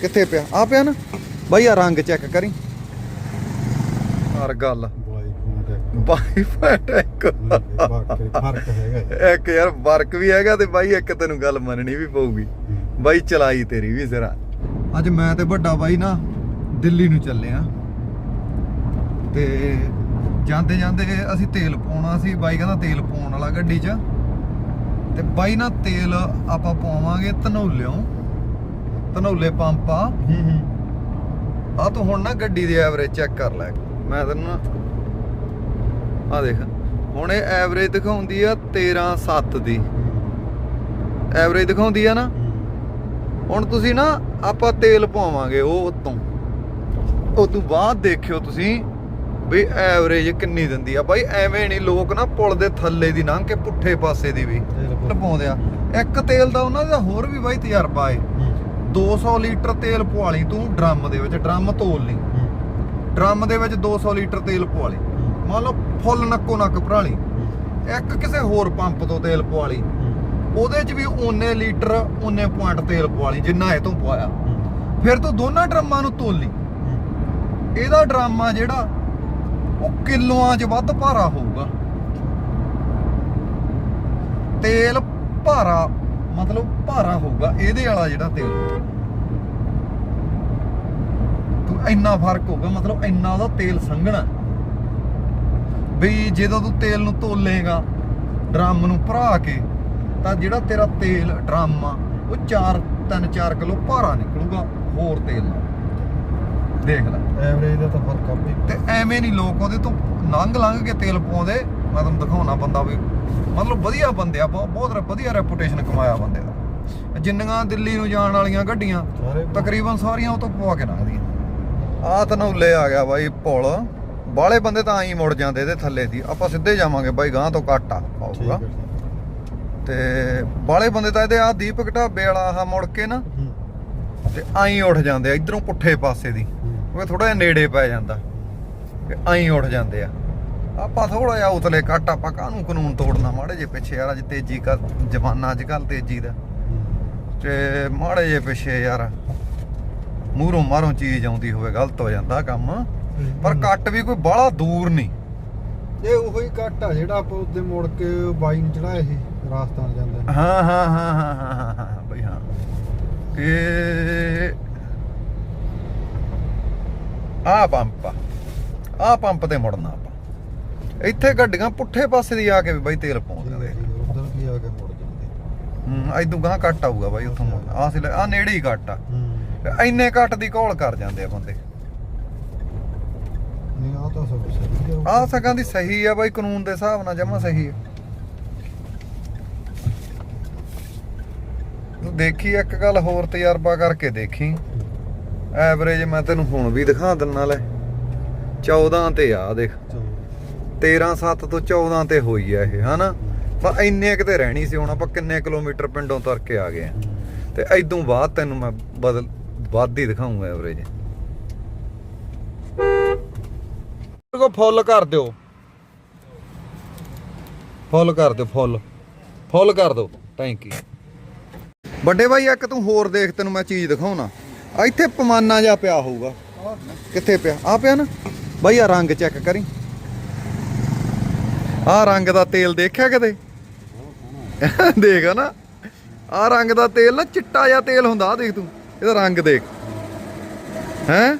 ਕਿੱਥੇ ਪਿਆ? ਆ ਪਿਆ ਨਾ? ਬਾਈ ਆ ਰੰਗ ਚੈੱਕ ਕਰੀ। ਹਰ ਗੱਲ। ਬਾਈ ਫੋਨ ਇੱਕ ਯਾਰ, ਵਰਕ ਵੀ ਹੈਗਾ ਤੇ ਬਾਈ, ਇੱਕ ਤੈਨੂੰ ਗੱਲ ਮੰਨਣੀ ਵੀ ਪਊਗੀ। ਬਾਈ, ਚਲਾਈ ਤੇਰੀ ਵੀ ਜ਼ਰਾ। ਅੱਜ ਮੈਂ ਤੇ ਵੱਡਾ ਬਾਈ ਨਾ, ਦਿੱਲੀ ਨੂੰ ਚੱਲੇ ਆ। ਤੇ ਜਾਂਦੇ ਜਾਂਦੇ ਅਸੀਂ ਤੇਲ ਪਾਉਣਾ ਸੀ। ਬਾਈ ਕਹਿੰਦਾ ਤੇਲ ਪਾਉਣ ਵਾਲਾ ਗੱਡੀ 'ਚ। ਤੇ ਬਾਈ ਨਾ ਤੇਲ ਆਪਾਂ ਪਾਵਾਂਗੇ ਧਨੌਲਿਓਂ। ਧਨੌਲੇ ਪੰਪ ਆ। ਹੂੰ ਹੂੰ। ਆ ਤੂੰ ਹੁਣ ਨਾ ਗੱਡੀ ਦੀ ਐਵਰੇਜ ਚੈੱਕ ਕਰ ਲੈ। ਮੈਂ ਤੈਨੂੰ ਨਾ ਆ ਦੇਖ ਹੁਣ ਇਹ ਐਵਰੇਜ ਦਿਖਾਉਂਦੀ ਆ 13 7 ਦੀ। ਐਵਰੇਜ ਦਿਖਾਉਂਦੀ ਆ ਨਾ। ਹੁਣ ਤੁਸੀਂ ਨਾ ਆਪਾਂ ਤੇਲ ਪਾਵਾਂਗੇ ਉਹ ਉਤੋਂ। ਉਹ ਤੋਂ ਬਾਅਦ ਦੇਖਿਓ ਤੁਸੀਂ ਵੀ ਐਵਰੇਜ ਕਿੰਨੀ ਦਿੰਦੀ ਆ। ਬਾਈ ਐਵੇਂ ਨਹੀਂ ਲੋਕ ਨਾ ਪੁਲ ਦੇ ਥੱਲੇ ਦੀ ਲੰਘ ਕੇ ਪੁੱਠੇ ਪਾਸੇ ਦੀ ਵੀ ਪਾਉਂਦੇ ਆ। ਇੱਕ ਤੇਲ ਦਾ ਉਹਨਾਂ ਦਾ ਹੋਰ ਵੀ ਬਾਈ ਤਜਰਬਾ ਏ। 200 ਲੀਟਰ ਤੇਲ ਪਵਾ ਲਈ ਤੂੰ ਡਰਮ ਦੇ ਵਿੱਚ ਡਰਮ ਤੋਲ ਲਈ। ਡਰਮ ਦੇ ਵਿੱਚ 200 ਲੀਟਰ ਤੇਲ ਪਵਾ ਲਈ। ਮੰਨ ਲਓ ਫੁੱਲ ਨੱਕੋ ਨੱਕ ਭਰਾ ਲਈ। ਇੱਕ ਕਿਸੇ ਹੋਰ ਪੰਪ ਤੋਂ ਤੇਲ ਪਵਾ ਲਈ। ਉਹਦੇ 'ਚ ਵੀ ਓਨੇ ਲੀਟਰ ਓਨੇ ਪੁਆਇੰਟ ਤੇਲ ਪਵਾ ਲਈ ਜਿੰਨਾ ਇਹ ਤੋਂ ਪਵਾਇਆ। ਫਿਰ ਤੂੰ ਦੋਨਾਂ ਡਰਮਾਂ ਨੂੰ ਤੋਲ ਲਈ। ਇਹਦਾ ਡਰਾਮਾ ਜਿਹੜਾ ਉਹ ਕਿਲੋਆਂ 'ਚ ਵੱਧ ਭਾਰਾ ਹੋਊਗਾ। ਤੇਲ ਭਾਰਾ ਮਤਲਬ ਭਾਰਾ ਹੋਊਗਾ ਇਹਦੇ ਵਾਲਾ ਜਿਹੜਾ ਤੇਲ। ਤੂੰ ਇੰਨਾ ਫ਼ਰਕ ਹੋਊਗਾ ਮਤਲਬ ਇੰਨਾ ਉਹਦਾ ਤੇਲ ਸੰਘਣਾ। ਵੀ ਜਦੋਂ ਤੂੰ ਤੇਲ ਨੂੰ ਤੋਲੇਗਾ ਡਰਮ ਨੂੰ ਭਰਾ ਕੇ ਤਾਂ ਜਿਹੜਾ ਤੇਰਾ ਤੇਲ ਡਰਮ ਆ ਉਹ 4 3 4 ਕਿਲੋ ਭਾਰਾ ਨਿਕਲੂਗਾ ਹੋਰ ਤੇਲ ਨਾਲ। ਦੇਖ ਲੈ। ਐਵਰੇਜ ਦਾ ਤਾਂ ਫ਼ਰਕ ਆ ਤੇ ਐਵੇਂ ਨਹੀਂ ਲੋਕ ਉਹਦੇ ਤੋਂ ਲੰਘ ਲੰਘ ਕੇ ਤੇਲ ਪਾਉਂਦੇ। ਮੈਂ ਤੁਹਾਨੂੰ ਦਿਖਾਉਣਾ ਬੰਦਾ ਵੀ ਮਤਲਬ ਵਧੀਆ ਬੰਦੇ ਆ ਬਹੁਤ ਬਹੁਤ ਵਧੀਆ ਰੈਪੂਟੇਸ਼ਨ ਕਮਾਇਆ ਬੰਦੇ ਦਾ। ਜਿੰਨੀਆਂ ਦਿੱਲੀ ਨੂੰ ਜਾਣ ਵਾਲੀਆਂ ਗੱਡੀਆਂ ਤਕਰੀਬਨ ਸਾਰੀਆਂ ਉਹ ਤੋਂ ਪਵਾ ਕੇ ਲੰਘਦੀਆਂ। ਆ ਤਨੌਲੇ ਆ ਗਿਆ ਬਾਈ ਪੁਲ। ਬਾਲੇ ਬੰਦੇ ਤਾਂ ਆਈ ਮੁੜ ਜਾਂਦੇ ਇਹਦੇ ਥੱਲੇ ਦੀ। ਆਪਾਂ ਸਿੱਧੇ ਜਾਵਾਂਗੇ ਬਾਈ ਗਾਂ ਤੋਂ ਘੱਟ ਆ ਹੈ ਤੇ ਬਾਲੇ ਬੰਦੇ ਤਾਂ ਇਹਦੇ ਆ ਦੀਪਕ ਢਾਬੇ ਵਾਲਾ ਆਹ ਮੁੜ ਕੇ ਨਾ ਤੇ ਆਈ ਉੱਠ ਜਾਂਦੇ ਆ ਇਧਰੋਂ ਪੁੱਠੇ ਪਾਸੇ ਦੀ। ਉਹ ਥੋੜਾ ਜਿਹਾ ਨੇੜੇ ਪੈ ਜਾਂਦਾ। ਤੇ ਆਈ ਉੱਠ ਜਾਂਦੇ ਆ। ਆਪਾਂ ਥੋੜਾ ਜਿਹਾ ਉਤਲੇ ਕੱਟ ਆਪਾਂ ਕਾਹਨੂੰ ਕਾਨੂੰਨ ਤੋੜਨਾ? ਮਾੜੇ ਜੇ ਪਿੱਛੇ ਯਾਰ ਅੱਜ ਤੇਜ਼ੀ ਕਰ ਜਮਾਨਾ ਅੱਜ ਕੱਲ ਤੇਜ਼ੀ ਦਾ। ਤੇ ਮਾੜੇ ਜੇ ਪਿੱਛੇ ਯਾਰ ਮੂਹਰੋਂ ਮਾਰੋਂ ਚੀਜ਼ ਆਉਂਦੀ ਹੋਵੇ ਗਲਤ ਹੋ ਜਾਂਦਾ ਕੰਮ। ਪਰ ਕੱਟ ਵੀ ਕੋਈ ਬਾਹਲਾ ਦੂਰ ਨਹੀਂ। ਇਹ ਉਹੀ ਕੱਟ ਆ ਜਿਹੜਾ ਆਪਾਂ ਉੱਤੇ ਮੁੜ ਕੇ ਬਾਈ ਨੂੰ ਚੜਾਇਆ ਸੀ ਰਾਜਸਥਾਨ ਜਾਂਦੇ ਹਾਂ ਹਾਂ ਹਾਂ ਹਾਂ ਹਾਂ ਹਾਂ ਬਈ ਹਾਂ। ਕਿ ਆ ਪੰਪ ਆ। ਪੰਪ ਤੇ ਮੁੜਨਾ ਆਪਾਂ। ਇੱਥੇ ਗੱਡੀਆਂ ਪੁੱਠੇ ਪਾਸੇ ਦੀ ਆ ਕੇ ਵੀ ਬਾਈ ਤੇਲ ਪਾਉਂਦੀਆਂ ਦੇਖ ਉਧਰ ਵੀ ਆ ਕੇ ਮੁੜ ਜਾਂਦੇ। ਹੂੰ ਐਦੂ ਗਾਂ ਕੱਟ ਆਊਗਾ ਬਾਈ ਉੱਥੋਂ ਮੁੜਨਾ ਆ ਸੀ ਆ ਨੇੜੇ ਹੀ ਕੱਟ ਆ। ਇੰਨੇ ਕੱਟ ਦੀ ਘੋਲ ਕਰ ਜਾਂਦੇ ਆ ਬੰਦੇ। ਨਹੀਂ ਆ ਤਾਂ ਸਭ ਸਹੀ ਆ। ਆ ਸਕਾਂ ਦੀ ਸਹੀ ਆ ਬਾਈ ਕਾਨੂੰਨ ਦੇ ਹਿਸਾਬ ਨਾਲ ਜਮਾ ਸਹੀ ਆ। ਤੂੰ ਦੇਖੀ ਇੱਕ ਗੱਲ ਹੋਰ ਤਜਰਬਾ ਕਰਕੇ ਦੇਖੀ। ਐਵਰੇਜ ਮੈਂ ਤੈਨੂੰ ਹੁਣ ਵੀ ਦਿਖਾ ਦਿੰਨਾ ਲੈ। 14 ਤੇ ਆ ਦੇਖ। 13 7 ਤੋਂ 14 ਤੇ ਹੋਈ ਆ ਇਹ, ਹਨਾ? ਪਰ ਇੰਨੇ ਕਿਤੇ ਰਹਿਣੀ ਸੀ, ਹੁਣ ਆਪਾਂ ਕਿੰਨੇ ਕਿਲੋਮੀਟਰ ਪਿੰਡੋਂ ਤੁਰ ਕੇ ਆ ਗਏ ਆ। ਤੇ ਐਦੋਂ ਬਾਅਦ ਤੈਨੂੰ ਮੈਂ ਬਦਲ, ਵੱਧ ਹੀ ਦਿਖਾਉਂਗਾ ਐਵਰੇਜ ਕੋ ਫੁੱਲ ਕਰ ਦਿਓ। ਫੁੱਲ ਕਰ ਦਿਓ, ਫੁੱਲ। ਫੁੱਲ ਕਰ ਦਿਓ। ਟੈਂਕੀ ਵੱਡੇ ਭਾਈ, ਇੱਕ ਤੂੰ ਹੋਰ ਦੇਖ, ਤੈਨੂੰ ਮੈਂ ਚੀਜ਼ ਦਿਖਾਉਣਾ। ਇੱਥੇ ਪਮਾਨਾ ਜਿਹਾ ਪਿਆ ਹੋਊਗਾ। ਕਿੱਥੇ ਪਿਆ? ਆ ਪਿਆ ਨਾ। ਬਾਈ ਆ ਰੰਗ ਚੈੱਕ ਕਰੀ। ਆ ਰੰਗ ਦਾ ਤੇਲ ਦੇਖਿਆ ਕਿਤੇ ਦੇਖ ਨਾ। ਆ ਰੰਗ ਦਾ ਤੇਲ ਨਾ ਚਿੱਟਾ ਜਿਹਾ ਤੇਲ ਹੁੰਦਾ ਆ ਦੇਖ ਤੂੰ। ਇਹਦਾ ਰੰਗ ਦੇਖ। ਹੈ?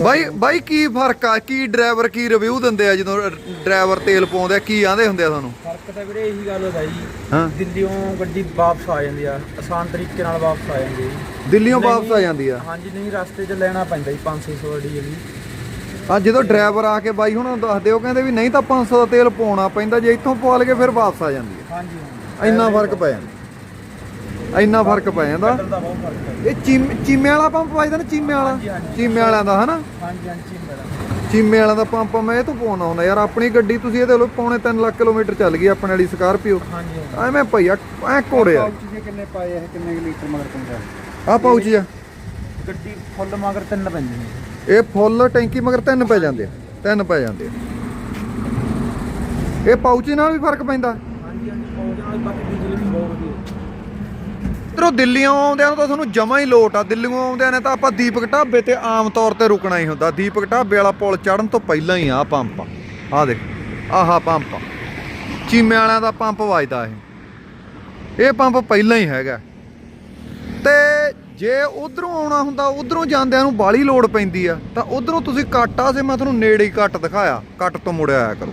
ਬਾਈ ਬਾਈ ਕੀ ਫ਼ਰਕ ਆ? ਕੀ ਡਰਾਈਵਰ ਕੀ ਰਿਵਿਊ ਦਿੰਦੇ ਆ ਜਦੋਂ ਡਰਾਈਵਰ ਤੇਲ ਪਾਉਂਦੇ ਆ? ਕੀ ਆਂਦੇ ਹੁੰਦੇ ਆ ਤੁਹਾਨੂੰ? ਫ਼ਰਕ ਤਾਂ ਵੀਰੇ ਇਹੀ ਗੱਲ ਹੁੰਦਾ ਜੀ ਹਾਂ। ਦਿੱਲੀੋਂ ਗੱਡੀ ਵਾਪਸ ਆ ਜਾਂਦੀ ਆ। ਆਸਾਨ ਤਰੀਕੇ ਨਾਲ ਵਾਪਸ ਆ ਜਾਂਦੀ ਜੀ। ਦਿੱਲੀੋਂ ਵਾਪਸ ਆ ਜਾਂਦੀ ਆ? ਹਾਂਜੀ ਨਹੀਂ ਰਸਤੇ 'ਚ ਲੈਣਾ ਪੈਂਦਾ ਜੀ 500 ਦਾ ਡੀਜ਼ਲ ਜੀ। ਆ ਜਦੋਂ ਡਰਾਈਵਰ ਆ ਕੇ ਬਾਈ ਹੁਣ ਦੱਸਦੇ ਉਹ ਕਹਿੰਦੇ ਵੀ ਨਹੀਂ ਤਾਂ 500 ਦਾ ਤੇਲ ਪਾਉਣਾ ਪੈਂਦਾ ਜੇ ਇੱਥੋਂ ਪਵਾ ਲਗੇ ਫਿਰ ਵਾਪਸ ਆ ਜਾਂਦੀ ਹਾਂਜੀ ਆ ਇੰਨਾ ਫ਼ਰਕ ਪੈ ਜਾਂਦਾ। ਇੰਨਾ ਫ਼ਰਕ ਪੈ ਜਾਂਦਾ। ਹੈ। ਇਹ ਚੀਮ ਵਾਲਾ ਪੰਪ ਵੱਜਦਾ ਨਾ ਚੀਮੇ ਵਾਲਾ? ਹਾਂਜੀ, ਹਾਂਜੀ। ਚੀਮੇ ਵਾਲਿਆਂ ਦਾ ਹਨਾ? ਹਾਂਜੀ ਹਾਂਜੀ ਚੀਮੇ ਵਾਲਿਆਂ ਦਾ ਪੰਪ ਮੈਂ ਇਹ ਤੋਂ ਪਾਉਣਾ ਹੁੰਦਾ ਯਾਰ ਆਪਣੀ ਗੱਡੀ ਤੁਸੀਂ ਇਹਦੇ ਲੋ ਪੌਣੇ 3 ਲੱਖ ਕਿਲੋਮੀਟਰ ਚੱਲ ਗਈ ਆਪਣੇ ਵਾਲੀ ਸਕਾਰਪੀਓ ਹਾਂਜੀ ਹਾਂਜੀ। ਐਵੇਂ ਭਈਆ ਐ ਕੋੜੇ ਆ। ਕਿੰਨੇ ਪਾਏ ਇਹ ਕਿੰਨੇ ਲੀਟਰ ਮਗਰ ਪੰਜਾਹ ਆ ਪਾਉਚ ਜਾ ਗੱਡੀ ਫੁੱਲ ਮਗਰ ਤਿੰਨ ਪੈਂਦੇ ਨੇ ਇਹ ਫੁੱਲ ਟੈਂਕੀ ਮਗਰ ਤਿੰਨ ਪੈ ਜਾਂਦੇ ਆ ਤਿੰਨ ਪੈ ਜਾਂਦੇ ਆ। ਇਹ ਪਾਉਚ ਨਾਲ ਵੀ ਫ਼ਰਕ ਪੈਂਦਾ। ਇਧਰੋਂ ਦਿੱਲੀੋਂ ਆਉਂਦਿਆਂ ਨੂੰ ਤਾਂ ਤੁਹਾਨੂੰ ਜਮਾ ਹੀ ਲੋਟ ਆ ਦਿੱਲੀੋਂ ਆਉਂਦਿਆਂ ਨੇ ਤਾਂ ਆਪਾਂ ਦੀਪਕ ਢਾਬੇ ਤੇ ਆਮ ਤੌਰ ਤੇ ਰੁਕਣਾ ਹੀ ਹੁੰਦਾ। ਦੀਪਕ ਢਾਬੇ ਵਾਲਾ ਪੁਲ ਚੜਨ ਤੋਂ ਪਹਿਲਾਂ ਹੀ ਆ ਪੰਪ। ਆ ਦੇਖ ਆਹਾ ਪੰਪ। ਚੀਮੇ ਵਾਲਿਆਂ ਦਾ ਪੰਪ ਵੱਜਦਾ ਇਹ। ਇਹ ਪੰਪ ਪਹਿਲਾਂ ਹੀ ਹੈਗਾ। ਤੇ ਜੇ ਉਧਰੋਂ ਆਉਣਾ ਹੁੰਦਾ, ਉਧਰੋਂ ਜਾਂਦਿਆਂ ਨੂੰ ਬਾਲੀ ਲੋੜ ਪੈਂਦੀ ਆ, ਤਾਂ ਉਧਰੋਂ ਤੁਸੀਂ ਕੱਟ ਆ ਸੇ ਮੈਂ ਤੁਹਾਨੂੰ ਨੇੜੇ ਹੀ ਕੱਟ ਦਿਖਾਇਆ ਕੱਟ ਤੋਂ ਮੁੜਿਆ ਆਇਆ ਕਰੋ।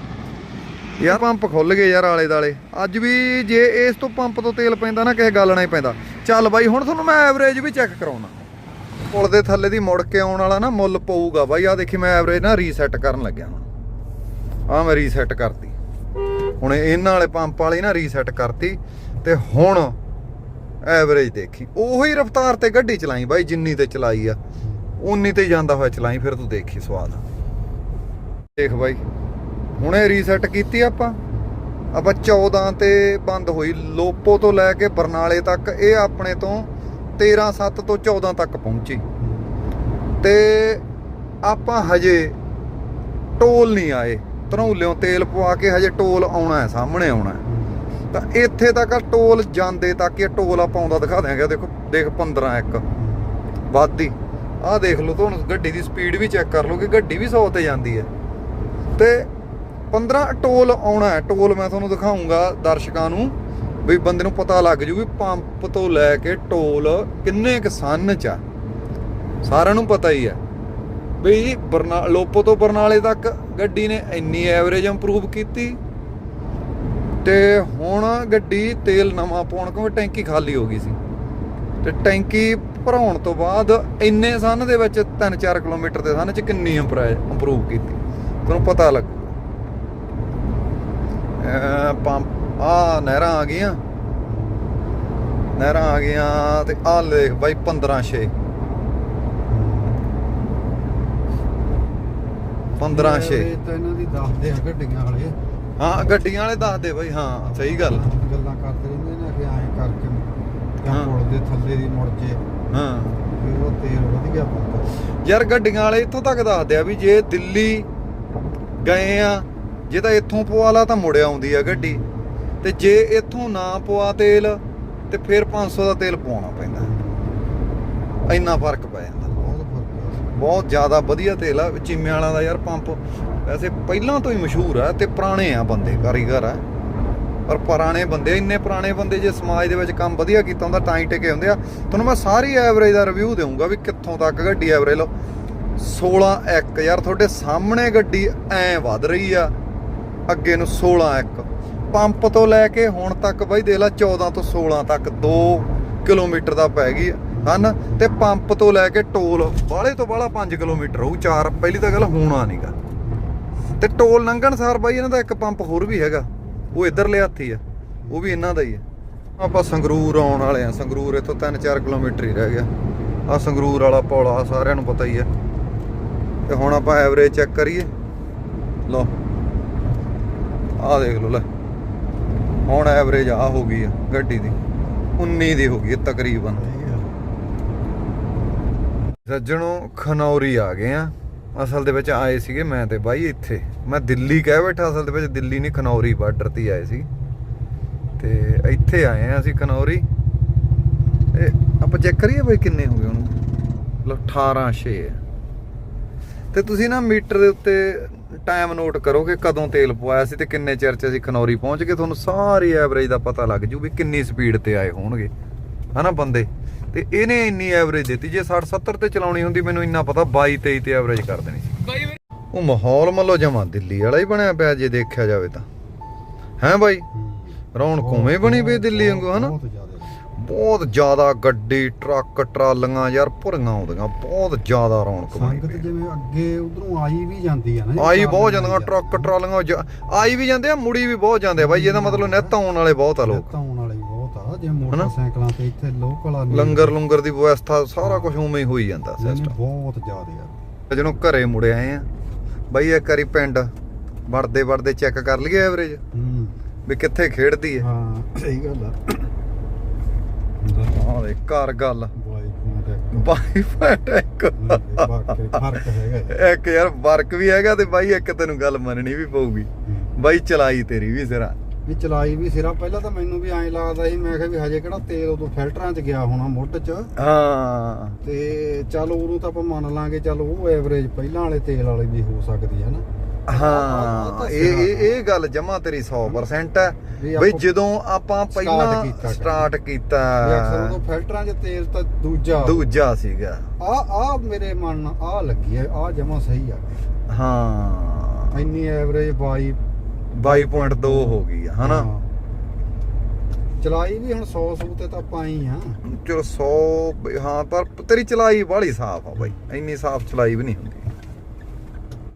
ਯਾਰ ਪੰਪ ਖੁੱਲ ਗਏ ਯਾਰ ਆਲੇ ਦਾਲੇ ਅੱਜ ਵੀ ਜੇ ਇਸ ਤੋਂ ਪੰਪ ਤੋਂ ਤੇਲ ਪੈਂਦਾ ਨਾ, ਕਿਸੇ ਗੱਲ ਨਹੀਂ ਪੈਂਦਾ। ਚੱਲ ਬਾਈ, ਹੁਣ ਤੁਹਾਨੂੰ ਮੈਂ ਐਵਰੇਜ ਵੀ ਚੈੱਕ ਕਰਾਉਣਾ। ਪੁਲ ਦੇ ਥੱਲੇ ਦੀ ਮੁੜ ਕੇ ਆਉਣ ਵਾਲਾ ਨਾ ਮੁੱਲ ਪਊਗਾ ਬਾਈ। ਆ ਦੇਖੀ ਮੈਂ ਐਵਰੇਜ ਨਾ ਰੀਸੈਟ ਕਰਨ ਲੱਗਿਆ ਹੁਣ। ਆ ਮੈਂ ਰੀਸੈਟ ਕਰਤੀ। ਹੁਣ ਇਹਨਾਂ ਵਾਲੇ ਪੰਪ ਵਾਲੀ ਨਾ ਰੀਸੈਟ ਕਰਤੀ। ਤੇ ਹੁਣ ਐਵਰੇਜ ਦੇਖੀ। ਉਹੀ ਰਫ਼ਤਾਰ ਤੇ ਗੱਡੀ ਚਲਾਈ ਬਾਈ, ਜਿੰਨੀ ਤੇ ਚਲਾਈ ਆ। ਉਨੀ ਤੇ ਜਾਂਦਾ ਹੋਇਆ ਚਲਾਈ, ਫਿਰ ਤੂੰ ਦੇਖੀ ਸਵਾਦ। ਦੇਖ ਬਾਈ, ਹੁਣੇ ਰੀਸੈਟ ਕੀਤੀ ਆਪਾਂ। ਆਪਾਂ 14 ਤੇ ਬੰਦ ਹੋਈ। ਲੋਪੋ ਤੋਂ ਲੈ ਕੇ ਬਰਨਾਲੇ ਤੱਕ ਇਹ ਆਪਣੇ ਤੋਂ 13 7 ਤੋਂ 14 ਤੱਕ ਪਹੁੰਚੀ। ਤੇ ਆਪਾਂ ਹਜੇ ਟੋਲ ਨਹੀਂ ਆਏ। ਧਰੌਲਿਓਂ ਤੇਲ ਪਵਾ ਕੇ ਹਜੇ ਟੋਲ ਆਉਣਾ ਹੈ, ਸਾਹਮਣੇ ਆਉਣਾ ਤਾਂ ਇੱਥੇ ਤੱਕ ਟੋਲ ਜਾਂਦੇ ਤੱਕ ਇਹ ਟੋਲ ਆਪਾਂ ਆਉਂਦਾ ਦਿਖਾ ਦਿਆਂਗੇ। ਦੇਖੋ, ਦੇਖ 15 ਇੱਕ। ਵਾਦੀ ਆਹ ਦੇਖ ਲਓ ਤੁਹਾਨੂੰ ਗੱਡੀ ਦੀ ਸਪੀਡ ਵੀ ਚੈੱਕ ਕਰ ਲਓ ਕਿ ਗੱਡੀ ਵੀ 100 ਤੇ ਜਾਂਦੀ ਹੈ। ਤੇ 15 ਟੋਲ ਆਉਣਾ ਹੈ। ਟੋਲ ਮੈਂ ਤੁਹਾਨੂੰ ਦਿਖਾਉਂਗਾ ਦਰਸ਼ਕਾਂ ਨੂੰ ਵੀ ਬੰਦੇ ਨੂੰ ਪਤਾ ਲੱਗ ਜੂ ਵੀ ਪੰਪ ਤੋਂ ਲੈ ਕੇ ਟੋਲ ਕਿੰਨੇ ਕੁ ਸੰਨ ਚ ਆ। ਸਾਰਿਆਂ ਨੂੰ ਪਤਾ ਹੀ ਹੈ। ਵੀ ਬਰਨਾ, ਲੋਪੋ ਤੋਂ ਬਰਨਾਲੇ ਤੱਕ ਗੱਡੀ ਨੇ ਇੰਨੀ ਐਵਰੇਜ ਇੰਪਰੂਵ ਕੀਤੀ। ਤੇ ਹੁਣ ਗੱਡੀ ਤੇਲ ਨਵਾਂ ਪਾਉਣ ਕਿਉਂਕਿ ਟੈਂਕੀ ਖਾਲੀ ਹੋ ਗਈ ਸੀ। ਤੇ ਟੈਂਕੀ ਭਰਾਉਣ ਤੋਂ ਬਾਅਦ ਇੰਨੇ ਸੰਨ ਦੇ ਵਿੱਚ 3-4 ਕਿਲੋਮੀਟਰ ਦੇ ਸੰਨ ਚ ਕਿੰਨੀ ਇੰਪਰੂਵ ਕੀਤੀ। ਤੁਹਾਨੂੰ ਪਤਾ ਲੱਗ ਪੰਪ ਆ ਨਹਿਰਾਂ ਆ ਗਈਆਂ। ਨਹਿਰਾਂ ਆ ਗਈਆਂ ਤੇ ਆ ਦੇਖ ਬਾਈ 15 6 15 6 ਤਾਂ ਇਹਨਾਂ ਦੀ ਦੱਸਦੇ ਆ ਗੱਡੀਆਂ ਵਾਲੇ। ਹਾਂ ਗੱਡੀਆਂ ਵਾਲੇ ਦੱਸਦੇ ਬਾਈ ਹਾਂ ਸਹੀ ਗੱਲ। ਗੱਲਾਂ ਕਰਦੇ ਰਹਿੰਦੇ ਨੇ ਕਿ ਐਂ ਕਰਕੇ ਜਾਂ ਹਾਂ। ਪੁਲ ਦੇ ਥੱਲੇ ਦੀ ਮੁੜ ਜੇ ਹਾਂ। ਵੀ ਉਹ ਤੇਲ ਵਧੀਆ ਪਾਉਂਦਾ ਯਾਰ ਗੱਡੀਆਂ ਵਾਲੇ ਇੱਥੋਂ ਤੱਕ ਦੱਸਦੇ ਆ ਵੀ ਜੇ ਦਿੱਲੀ ਗਏ ਆ ਜੇ ਤਾਂ ਇੱਥੋਂ ਪਵਾ ਲਾ ਤਾਂ ਮੁੜ ਆਉਂਦੀ ਆ ਗੱਡੀ। ਤੇ ਜੇ ਇੱਥੋਂ ਨਾ ਪਵਾ ਤੇਲ ਤੇ ਫਿਰ 500 ਦਾ ਤੇਲ ਪਵਾਉਣਾ ਪੈਂਦਾ। ਇੰਨਾ ਫ਼ਰਕ ਪੈ ਜਾਂਦਾ। ਬਹੁਤ ਫ਼ਰਕ ਆ। ਬਹੁਤ ਜ਼ਿਆਦਾ ਵਧੀਆ ਤੇਲ ਆ ਚੀਮੇ ਵਾਲਾ ਦਾ ਯਾਰ ਪੰਪ। ਵੈਸੇ ਪਹਿਲਾਂ ਤੋਂ ਹੀ ਮਸ਼ਹੂਰ ਆ ਤੇ ਪੁਰਾਣੇ ਆ ਬੰਦੇ, ਕਾਰੀਗਰ ਆ। ਪਰ ਪੁਰਾਣੇ ਬੰਦੇ, ਇੰਨੇ ਪੁਰਾਣੇ ਬੰਦੇ ਜੇ ਸਮਾਜ ਦੇ ਵਿੱਚ ਕੰਮ ਵਧੀਆ ਕੀਤਾ ਹੁੰਦਾ, ਤਾਂ ਹੀ ਟਿਕੇ ਹੁੰਦੇ ਆ। ਤੁਹਾਨੂੰ ਮੈਂ ਸਾਰੀ ਐਵਰੇਜ ਦਾ ਰਿਵਿਊ ਦੇਵਾਂਗਾ ਵੀ ਕਿੱਥੋਂ ਤੱਕ ਗੱਡੀ ਐਵਰੇਜ ਲਓ। 16 1 ਯਾਰ ਤੁਹਾਡੇ ਸਾਹਮਣੇ ਗੱਡੀ ਐ ਵੱਧ ਰਹੀ ਆ, ਅੱਗੇ ਨੂੰ 16 1 ਪੰਪ ਤੋਂ ਲੈ ਕੇ ਹੁਣ ਤੱਕ ਬਈ ਦੇਖ ਲਾ 14 ਤੋਂ 16 ਤੱਕ 2 ਕਿਲੋਮੀਟਰ ਦਾ ਪੈ ਗਈ, ਹਨ? ਤੇ ਪੰਪ ਤੋਂ ਲੈ ਕੇ ਟੋਲ ਬਾਹਲੇ ਤੋਂ ਬਾਹਲਾ 5 ਕਿਲੋਮੀਟਰ ਹੋਊ 4 ਪਹਿਲੀ ਤਾਂ ਗੱਲ ਹੋਣਾ ਨਹੀਂਗਾ ਤੇ ਟੋਲ ਲੰਘਣ ਸਾਰ ਬਾਈ ਇਹਨਾਂ ਦਾ ਇੱਕ ਪੰਪ ਹੋਰ ਵੀ ਹੈਗਾ। ਉਹ ਇਧਰਲੇ ਹੱਥੀ ਆ ਉਹ ਵੀ ਇਹਨਾਂ ਦਾ ਹੀ ਆ। ਆਪਾਂ ਸੰਗਰੂਰ ਆਉਣ ਵਾਲੇ ਆ ਸੰਗਰੂਰ ਇੱਥੋਂ 3-4 ਕਿਲੋਮੀਟਰ ਹੀ ਰਹਿ ਗਿਆ। ਆ ਸੰਗਰੂਰ ਵਾਲਾ ਪੁਲ ਆ ਸਾਰਿਆਂ ਨੂੰ ਪਤਾ ਹੀ ਆ। ਤੇ ਹੁਣ ਆਪਾਂ ਐਵਰੇਜ ਚੈੱਕ ਕਰੀਏ। ਲਓ ਆ ਦੇਖ ਲਓ ਲੈ। ਹੁਣ ਐਵਰੇਜ ਆ ਹੋ ਗਈ ਆ ਗੱਡੀ ਦੀ। 19 ਦੀ ਹੋ ਗਈ ਤਕਰੀਬਨ। ਸੱਜਣੋਂ ਖਨੌਰੀ ਆ ਗਏ ਆ। ਅਸਲ ਦੇ ਵਿੱਚ ਆਏ ਸੀਗੇ ਮੈਂ ਤੇ ਬਾਈ ਇੱਥੇ। ਮੈਂ ਦਿੱਲੀ ਕਹਿ ਬੈਠਾ, ਅਸਲ ਦੇ ਵਿੱਚ ਦਿੱਲੀ ਨਹੀਂ, ਖਨੌਰੀ ਬਾਰਡਰ ਤੇ ਆਏ ਸੀ। ਤੇ ਇੱਥੇ ਆਏ ਆ ਅਸੀਂ ਖਨੌਰੀ। ਇਹ ਆਪਾਂ ਚੈੱਕ ਕਰੀਏ ਬਾਈ ਕਿੰਨੇ ਹੋ ਗਏ ਉਹਨੂੰ। ਮਤਲਬ 18 6 ਤੇ ਤੁਸੀਂ ਨਾ ਮੀਟਰ ਦੇ ਉੱਤੇ ਟਾਈਮ ਨੋਟ ਕਰੋ ਕਿ ਕਦੋਂ ਤੇਲ ਪਵਾਇਆ ਸੀ ਤੇ ਕਿੰਨੇ ਚਿਰ ਚ ਅਸੀਂ ਖਨੌਰੀ ਪਹੁੰਚ ਗਏ, ਤੁਹਾਨੂੰ ਸਾਰੀ ਐਵਰੇਜ ਦਾ ਪਤਾ ਲੱਗ ਜੂ ਵੀ ਕਿੰਨੀ ਸਪੀਡ ਤੇ ਆਏ ਹੋਣਗੇ। ਹਨਾ ਬੰਦੇ? ਤੇ ਇਹਨੇ ਇੰਨੀ ਐਵਰੇਜ ਦਿੱਤੀ ਜੇ 60 70 ਤੇ ਚਲਾਉਣੀ ਹੁੰਦੀ ਮੈਨੂੰ ਇੰਨਾ ਪਤਾ 22 23 ਤੇ ਐਵਰੇਜ ਕਰ ਦੇਣੀ ਸੀ। ਉਹ ਮਾਹੌਲ ਮੱਲੋ ਜਮਾ ਦਿੱਲੀ ਵਾਲਾ ਹੀ ਬਣਿਆ ਪਿਆ ਜੇ ਦੇਖਿਆ ਜਾਵੇ ਤਾਂ। ਹੈ ਬਾਈ? ਰੌਣਕ ਉਵੇਂ ਬਣੀ ਪਈ ਦਿੱਲੀ ਵਾਂਗੂ ਹਨਾ? ਬਹੁਤ ਜ਼ਿਆਦਾ। ਬਹੁਤ ਜ਼ਿਆਦਾ ਗੱਡੀ ਟਰੱਕ ਟਰਾਲੀਆਂ ਯਾਰ ਭੁਰੀਆਂ ਆਉਂਦੀਆਂ ਬਹੁਤ ਜ਼ਿਆਦਾ ਰੌਣਕ ਬਣੀ ਸੰਗਤ ਜਿਵੇਂ ਅੱਗੇ ਉਧਰੋਂ ਆਈ ਵੀ ਜਾਂਦੀ ਆ ਨਾ ਆਈ ਬਹੁਤ ਜਾਂਦੀਆਂ ਟਰੱਕ ਟਰਾਲੀਆਂ ਆਈ ਵੀ ਜਾਂਦੇ ਆ ਮੁੜੀ ਵੀ ਬਹੁਤ ਜਾਂਦੇ ਆ ਬਾਈ ਇਹਦਾ ਮਤਲਬ ਨਿੱਤ ਆਉਣ ਵਾਲੇ ਬਹੁਤ ਆ ਲੋਕ। ਜੇ ਮੋਟਰਸਾਈਕਲਾਂ ਤੇ ਇੱਥੇ ਲੋਕਲ ਆ ਲੰਗਰ ਲੰਗਰ ਦੀ ਵਿਵਸਥਾ ਸਾਰਾ ਕੁਝ ਉਵੇਂ ਹੀ ਹੋਈ ਜਾਂਦਾ ਸਿਸਟਮ ਬਹੁਤ ਜ਼ਿਆਦਾ ਆ। ਜਦੋਂ ਘਰੇ ਮੁੜੇ ਆਏ ਆ ਬਾਈ ਇੱਕ ਵਾਰੀ ਪਿੰਡ ਵੜਦੇ ਵੜਦੇ ਚੈੱਕ ਕਰ ਲਈਏ ਐਵਰੇਜ ਹੂੰ। ਵੀ ਕਿੱਥੇ ਖੇਡਦੀ ਹੈ ਹਾਂ ਸਹੀ ਗੱਲ ਆ। ਹਾਂ ਦੇ ਘਰ ਗੱਲ। ਬਾਈ ਫੈਟ ਇੱਕ। ਫ਼ਰਕ ਹੈਗਾ। ਇੱਕ ਯਾਰ ਵਰਕ ਵੀ ਹੈਗਾ ਤੇ ਬਾਈ ਇੱਕ ਤੈਨੂੰ ਗੱਲ ਮੰਨਣੀ ਵੀ ਪਊਗੀ। ਬਾਈ ਚਲਾਈ ਤੇਰੀ ਵੀ ਸਿਰਾ ਵੀ ਚਲਾਈ ਵੀ ਸਿਰਾ ਪਹਿਲਾਂ ਤਾਂ ਮੈਨੂੰ ਵੀ ਐਂ ਲੱਗਦਾ ਸੀ ਮੈਂ ਕਿਹਾ ਵੀ ਹਜੇ ਕਿਹੜਾ ਤੇਲ ਉਦੋਂ ਫਿਲਟਰਾਂ 'ਚ ਗਿਆ ਹੋਣਾ ਮੁੱਢ 'ਚ। ਹਾਂ। ਤੇ ਚੱਲ ਉਹਨੂੰ ਤਾਂ ਆਪਾਂ ਮੰਨ ਲਾਂਗੇ ਚੱਲ ਉਹ ਐਵਰੇਜ ਪਹਿਲਾਂ ਵਾਲੇ ਤੇਲ ਵਾਲੀ ਵੀ ਹੋ ਸਕਦੀ ਹੈ ਨਾ। ਹਾਂ ਇਹ ਇਹ ਇਹ ਗੱਲ ਜਮਾ ਤੇਰੀ 100% ਹੈ। ਵੀ ਬਈ ਜਦੋਂ ਆਪਾਂ ਪਹਿਲਾਂ। ਸਟਾਰਟ ਕੀਤਾ। ਅਕਸਰ ਉਦੋਂ ਫਿਲਟਰਾਂ 'ਚ ਤੇਲ ਤਾਂ ਦੂਜਾ ਦੂਜਾ ਸੀਗਾ। ਆ ਆ ਮੇਰੇ ਮਨ ਆ ਲੱਗੀ ਆ ਜਮਾ ਸਹੀ ਆ। ਹਾਂ। ਇੰਨੀ ਐਵਰੇਜ 22 22.2 ਹੋ ਗਈ ਆ ਹਨਾ। ਚਲਾਈ ਵੀ ਹੁਣ 100 ਸੂ ਤੇ ਤਾਂ ਪਾਈ ਆ। ਚਲੋ 100 ਹਾਂ ਪਰ ਤੇਰੀ ਚਲਾਈ ਬਾਹਲੀ ਸਾਫ਼ ਆ ਬਾਈ। ਇੰਨੀ ਸਾਫ਼ ਚਲਾਈ ਵੀ ਨਹੀਂ ਹੁੰਦੀ।